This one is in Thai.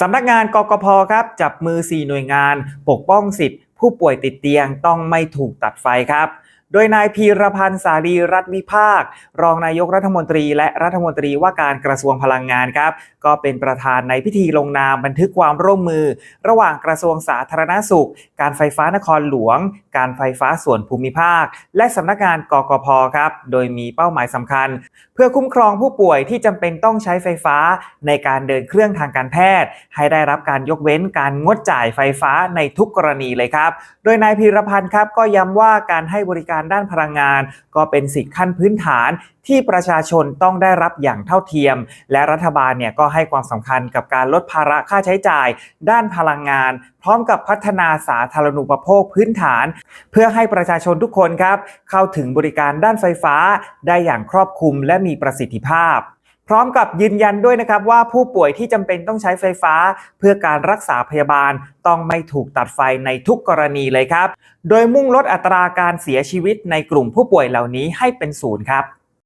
สำนักงานกกพครับจับมือ 4 หน่วยงาน ปกป้องสิทธิผู้ป่วยติดเตียงต้องไม่ถูกตัดไฟครับ ดยนายพีรพันธ์สารีรัฐวิภาค รองนายกรัฐมนตรี และรัฐมนตรีว่าการกระทรวงพลังงานครับ ก็เป็นประธานในพิธีลงนามบันทึกความร่วมมือ ระหว่างกระทรวงสาธารณสุข การไฟฟ้านครหลวง การไฟฟ้าส่วนภูมิภาค และสำนักงานกกพครับ โดยมีเป้าหมายสำคัญ เพื่อคุ้มครองผู้ป่วยที่จำเป็นต้องใช้ไฟฟ้าในการเดินเครื่องทางการแพทย์ ให้ได้รับการยกเว้นการงดจ่ายไฟฟ้าในทุกกรณีเลยครับ โดยนายพีรพันธ์ครับก็ย้ำว่าการให้บริการการด้านพลังงาน ก็เป็นสิทธิขั้นพื้นฐานที่ประชาชนต้องได้รับอย่างเท่าเทียม และรัฐบาลเนี่ยก็ให้ความสำคัญกับการลดภาระค่าใช้จ่าย ด้านพลังงาน พร้อมกับพัฒนาสาธารณูปโภคพื้นฐาน เพื่อให้ประชาชนทุกคนครับ เข้าถึงบริการด้านไฟฟ้าได้อย่างครอบคลุมและมีประสิทธิภาพ พร้อมกับยืนยันด้วยนะครับว่าผู้ป่วยที่จำเป็นต้องใช้ไฟฟ้า เพื่อการรักษาพยาบาลต้องไม่ถูกตัดไฟในทุกกรณีเลยครับ โดยมุ่งลดอัตราการเสียชีวิตในกลุ่มผู้ป่วยเหล่านี้ให้เป็นศูนย์ครับ